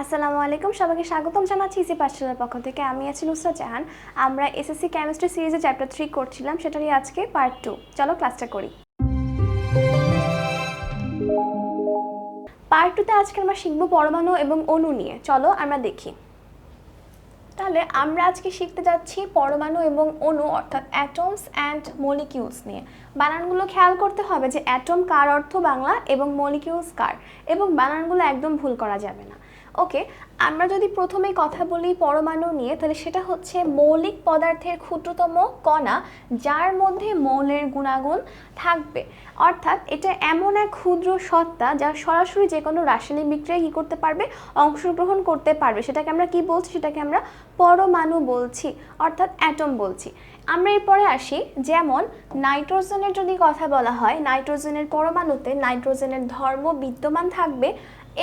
আসসালামু আলাইকুম, সবাইকে স্বাগতম জানাচ্ছি ইসি পাঠশালার পক্ষ থেকে। আমি আছি নুসরাত জাহান। আমরা এসএসসি কেমিস্ট্রি সিরিজে চ্যাপ্টার থ্রি করছিলাম সেটারই আজকে পার্ট টু চলো ক্লাসটা করি। পার্ট টুতে আজকে আমরা শিখব পরমাণু এবং অণু নিয়ে। চলো আমরা দেখি। তাহলে আমরা আজকে শিখতে যাচ্ছি পরমাণু এবং অণু, অর্থাৎ অ্যাটমস অ্যান্ড মলিকিউলস নিয়ে। বানানগুলো খেয়াল করতে হবে যে অ্যাটম কার অর্থ বাংলা এবং মলিকিউলস কার। এবং বানানগুলো একদম ভুল করা যাবে না। ওকে আমরা যদি প্রথমে কথা বলি পরমাণু নিয়ে, তাহলে সেটা হচ্ছে মৌলিক পদার্থের ক্ষুদ্রতম কণা, যার মধ্যে মৌলের গুণাগুণ থাকবে। অর্থাৎ এটা এমন এক ক্ষুদ্র সত্তা যা সরাসরি যে কোনো রাসায়নিক বিক্রিয়ায় কী করতে পারবে? অংশগ্রহণ করতে পারবে। সেটাকে আমরা কি বলছি? সেটাকে আমরা পরমাণু বলছি, অর্থাৎ অ্যাটম বলছি। আমরা এরপরে আসি, যেমন নাইট্রোজেনের যদি কথা বলা হয়, নাইট্রোজেনের পরমাণুতে নাইট্রোজেনের ধর্ম বিদ্যমান থাকবে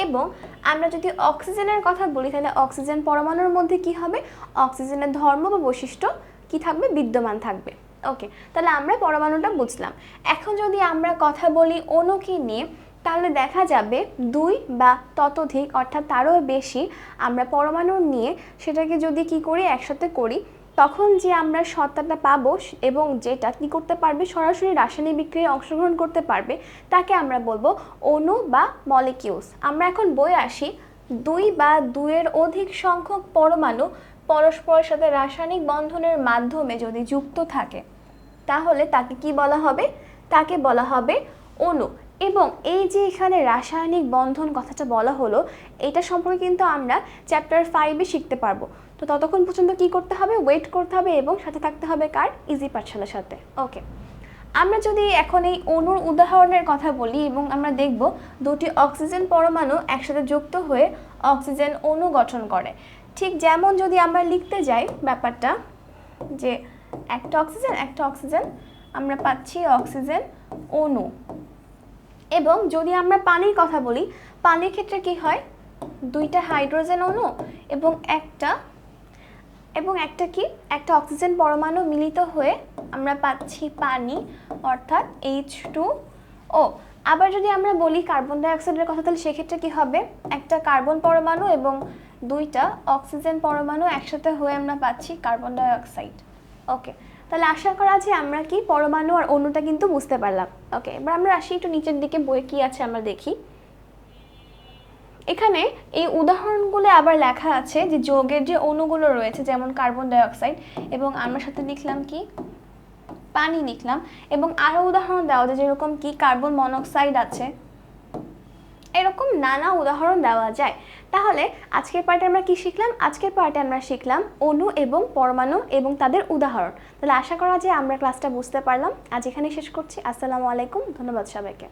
এবং আমরা যদি অক্সিজেনের কথা বলি, তাহলে অক্সিজেন পরমাণুর মধ্যে কি হবে? অক্সিজেনের ধর্ম বা বৈশিষ্ট্য কি থাকবে? বিদ্যমান থাকবে। ওকে তাহলে আমরা পরমাণুটা বুঝলাম। এখন যদি আমরা কথা বলি অণুকে নিয়ে, তাহলে দেখা যাবে দুই বা ততোধিক, অর্থাৎ তারও বেশি, আমরা পরমাণু নিয়ে সেটাকে যদি কি করি, একসাথে করি তখন যে আমরা সত্তাটা পাবো এবং যেটা কি করতে পারবে, সরাসরি রাসায়নিক বিক্রিয়ায় অংশগ্রহণ করতে পারবে, তাকে আমরা বলব অণু বা মলিকিউলস আমরা এখন বই আসি, দুই বা দুইয়ের অধিক সংখ্যক পরমাণু পরস্পরের সাথে রাসায়নিক বন্ধনের মাধ্যমে যদি যুক্ত থাকে, তাহলে তাকে কি বলা হবে? তাকে বলা হবে অণু। এবং এই যে এখানে রাসায়নিক বন্ধন কথাটা বলা হলো, এটা সম্পর্কে কিন্তু আমরা চ্যাপ্টার ফাইভে শিখতে পারব। তো ততক্ষণ পর্যন্ত কি করতে হবে? ওয়েট করতে হবে এবং সাথে থাকতে হবে কার? ইজি পাঠশালার সাথে। ওকে আমরা যদি এখন এই অণুর উদাহরণের কথা বলি এবং আমরা দেখব দুটি অক্সিজেন পরমাণু একসাথে যুক্ত হয়ে অক্সিজেন অণু গঠন করে। ঠিক যেমন যদি আমরা লিখতে যাই ব্যাপারটা, যে একটা অক্সিজেন একটা অক্সিজেন আমরা পাচ্ছি অক্সিজেন অণু। এবং যদি আমরা পানির কথা বলি, পানির ক্ষেত্রে কি হয়? দুইটা হাইড্রোজেন অণু এবং একটা এবং একটা কি? একটা অক্সিজেন পরমাণু মিলিত হয়ে আমরা পাচ্ছি পানি, অর্থাৎ এইচ টু ও আবার যদি আমরা বলি কার্বন ডাইঅক্সাইডের কথা, তাহলে সেক্ষেত্রে কি হবে? একটা কার্বন পরমাণু এবং দুইটা অক্সিজেন পরমাণু একসাথে হয়ে আমরা পাচ্ছি কার্বন ডাইঅক্সাইড ওকে তাহলে আশা করা যে আমরা কি পরমাণু আর অণুটা কিন্তু বুঝতে পারলাম। ওকে এবার আমরা আসি একটু নিচের দিকে বই কি আছে আমরা দেখি। এখানে এই উদাহরণগুলো আবার লেখা আছে যে যৌগের যে অণুগুলো রয়েছে, যেমন কার্বন ডাইঅক্সাইড এবং আমরা সাথে লিখলাম কি? পানি লিখলাম এবং আরও উদাহরণ দেওয়া যায় যেরকম কি কার্বন মনোক্সাইড আছে। নানা উদাহরণ দেওয়া যায়। তাহলে আজকের পার্টে আমরা কি শিখলাম? আজকের পার্টে আমরা শিখলাম অণু এবং পরমাণু এবং তাদের উদাহরণ। তাহলে আশা করা যে আমরা ক্লাসটা বুঝতে পারলাম। আজ এখানে শেষ করছি। আসসালামু আলাইকুম। ধন্যবাদ সবাইকে।